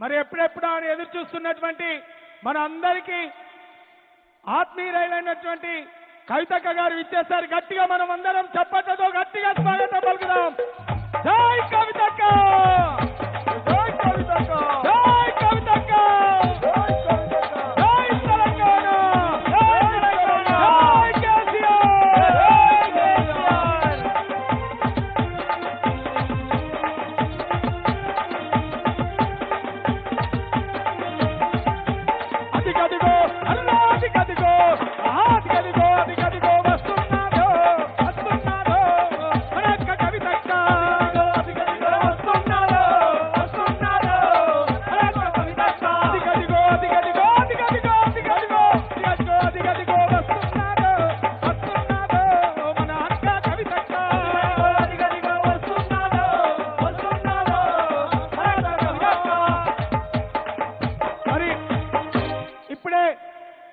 అని ఎదురు చూస్తున్నటువంటి మన అందరికీ ఆత్మీయులైనటువంటి కవితక్క గారు ఇచ్చేసారు గట్టిగా మనం అందరం చప్పట్లతో గట్టిగా స్వాగతం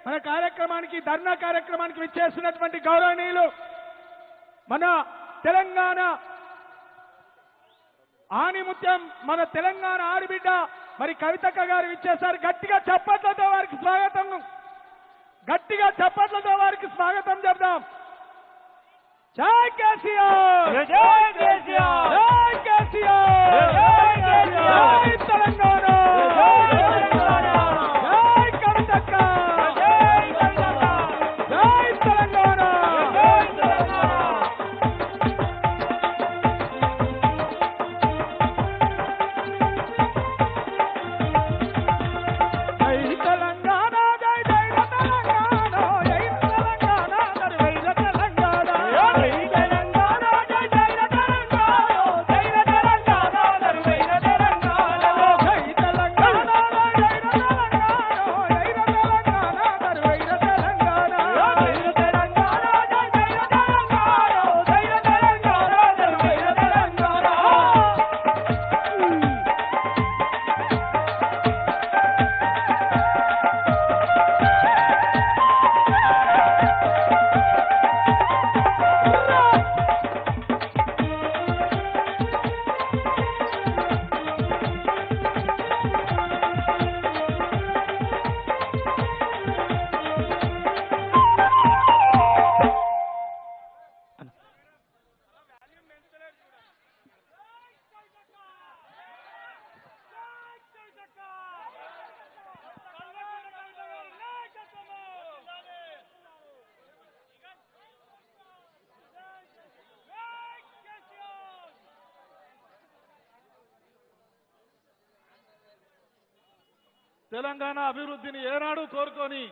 మన కార్యక్రమానికి ధర్నా కార్యక్రమానికి విచ్చేస్తున్నటువంటి గౌరవనీయులు మన తెలంగాణ ఆణిముత్యం మన తెలంగాణ ఆడిబిడ్డ మరి కవితక్క గారు ఇచ్చేసారు గట్టిగా చప్పట్లతో వారికి స్వాగతం. గట్టిగా చప్పట్లతో వారికి స్వాగతం చెప్దాం. జై కేసీఆర్! తెలంగాణ అభివృద్ధిని ఏనాడు కోరుకొని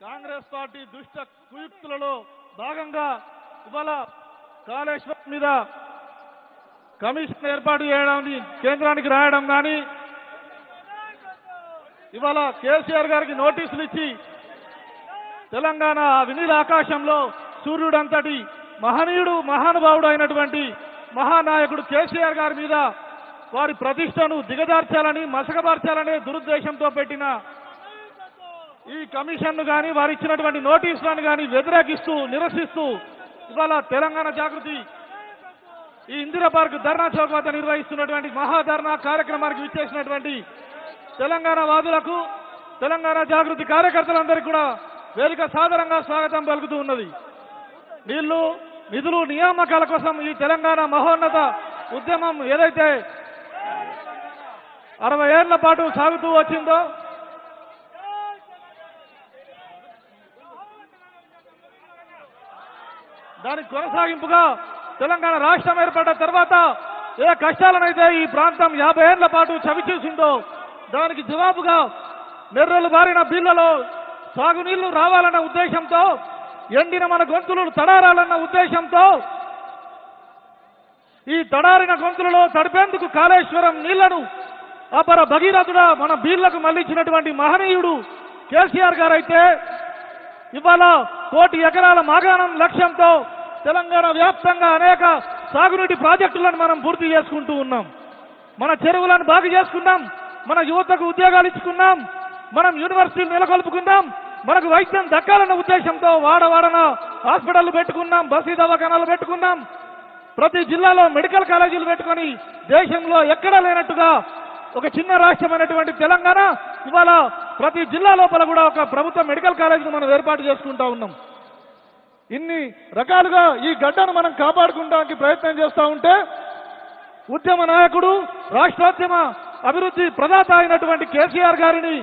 కాంగ్రెస్ పార్టీ దుష్ట కుయుక్తులలో భాగంగా ఇవాళ కాళేశ్వరం మీద కమిషన్ ఏర్పాటు చేయడం కేంద్రానికి రాయడం కానీ ఇవాళ కేసీఆర్ గారికి నోటీసులు ఇచ్చి తెలంగాణ ఆ వినీల ఆకాశంలో సూర్యుడంతటి మహనీయుడు మహానుభావుడు అయినటువంటి మహానాయకుడు కేసీఆర్ గారి మీద వారి ప్రతిష్టను దిగజార్చాలని మసకబార్చాలనే దురుద్దేశంతో పెట్టిన ఈ కమిషన్ను కానీ వారు ఇచ్చినటువంటి నోటీసులను కానీ వ్యతిరేకిస్తూ నిరసిస్తూ ఇవాళ తెలంగాణ జాగృతి ఈ ఇందిరా పార్క్ ధర్నా చౌక్ వద్ద నిర్వహిస్తున్నటువంటి మహాధర్నా కార్యక్రమానికి విచ్చేసినటువంటి తెలంగాణ వాదులకు తెలంగాణ జాగృతి కార్యకర్తలందరికీ కూడా వేదిక సాదరంగా స్వాగతం పలుకుతూ ఉన్నది. నీళ్ళు నిధులు నియామకాల కోసం ఈ తెలంగాణ మహోన్నత ఉద్యమం ఏదైతే అరవై ఏళ్ళ పాటు సాగుతూ వచ్చిందో? దానికి కొనసాగింపుగా తెలంగాణ రాష్ట్రం ఏర్పడ్డ తర్వాత ఏ కష్టాలనైతే ఈ ప్రాంతం యాభై ఏళ్ళ పాటు చవిచూసిందో దానికి జవాబుగా నెర్రలు బారిన బిల్లలో సాగునీళ్ళు రావాలన్న ఉద్దేశంతో ఎండిన మన గొంతులు తడారాలన్న ఉద్దేశంతో ఈ తడారిన గొంతులలో తడిపేందుకు కాళేశ్వరం నీళ్ళను అపర భగీరథుడా మన బీళ్ళకు మళ్ళించినటువంటి మహనీయుడు కేసీఆర్ గారైతే ఇవాళ కోటి ఎకరాల మాగాణం లక్ష్యంతో తెలంగాణ వ్యాప్తంగా అనేక సాగునీటి ప్రాజెక్టులను మనం పూర్తి చేసుకుంటూ ఉన్నాం. మన చెరువులను బాగు చేసుకున్నాం మన యువతకు ఉద్యోగాలు ఇచ్చుకున్నాం మనం యూనివర్సిటీలు నెలకొల్పుకున్నాం మనకు వైద్యం దక్కాలన్న ఉద్దేశంతో వాడవాడన హాస్పిటల్ పెట్టుకున్నాం బస్సీ దవాఖానాలు పెట్టుకున్నాం ప్రతి జిల్లాలో మెడికల్ కాలేజీలు పెట్టుకొని దేశంలో ఎక్కడా లేనట్టుగా ఒక చిన్న రాష్ట్రమైనటువంటి తెలంగాణ. ఇవాళ ప్రతి జిల్లా లోపల కూడా ఒక ప్రభుత్వ మెడికల్ కాలేజీని మనం ఏర్పాటు చేసుకుంటా ఉన్నాం. ఇన్ని రకాలుగా ఈ గడ్డను మనం కాపాడుకోవడానికి ప్రయత్నం చేస్తూ ఉంటే ఉద్యమ నాయకుడు రాష్ట్రోద్యమ అభివృద్ధి ప్రదాత అయినటువంటి కేసీఆర్ గారిని